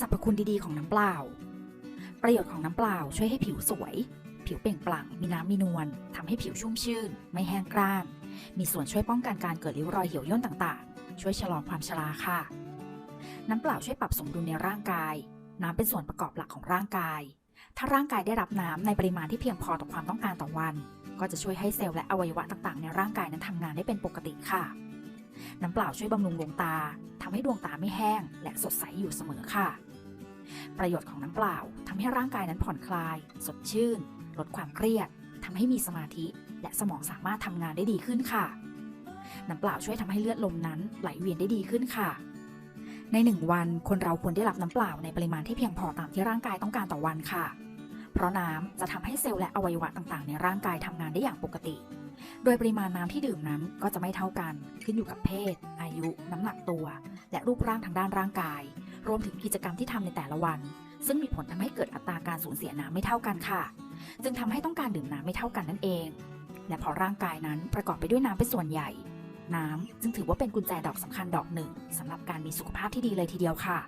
สรรพคุณดีๆของน้ำเปล่า ประโยชน์ของน้ำเปล่าช่วยให้ผิวสวย ผิวเปล่งปลั่ง มีน้ำมีนวลทำให้ผิวชุ่มชื่น ไม่แห้งกร้าน มีส่วนช่วยป้องกันการเกิดริ้วรอยเหี่ยวย่นต่างๆ ช่วยชะลอความชราค่ะ น้ำเปล่าช่วยปรับสมดุลในร่างกาย น้ำเป็นส่วนประกอบหลักของร่างกาย ถ้าร่างกายได้รับน้ำในปริมาณที่เพียงพอต่อความต้องการต่อวัน ก็จะช่วยให้เซลล์และอวัยวะต่างๆ ในร่างกายนั้นทำงานได้เป็นปกติค่ะน้ำเปล่าช่วยบำรุงดวงตา ทำให้ดวงตาไม่แห้ง และสดใสอยู่เสมอค่ะ ประโยชน์ของน้ำเปล่าทำให้ร่างกายนั้นผ่อนคลาย สดชื่น ลดความเครียดทำให้มีสมาธิ และสมองสามารถทำงานได้ดีขึ้นค่ะ น้ำเปล่าช่วยทำให้เลือดลมนั้นไหลเวียนได้ดีขึ้นค่ะ ในหนึ่งวันคนเราควรได้รับน้ำเปล่าในปริมาณที่เพียงพอตามที่ร่างกายต้องการต่อวันค่ะ เพราะน้ำจะทำให้เซลล์และอวัยวะต่างๆ ในร่างกายทำงานได้อย่างปกติโดยปริมาณน้ำที่ดื่มนั้นก็จะไม่เท่ากัน ขึ้นอยู่กับเพศ อายุ น้ำหนักตัว และรูปร่างทางด้านร่างกาย รวมถึงกิจกรรมที่ทำในแต่ละวัน ซึ่งมีผลทำให้เกิดอัตราการสูญเสียน้ำไม่เท่ากันค่ะ จึงทำให้ต้องการดื่มน้ำไม่เท่ากันนั่นเอง และเพราะร่างกายนั้นประกอบไปด้วยน้ำเป็นส่วนใหญ่ น้ำจึงถือว่าเป็นกุญแจดอกสำคัญดอกหนึ่งสำหรับการมีสุขภาพที่ดีเลยทีเดียวค่ะ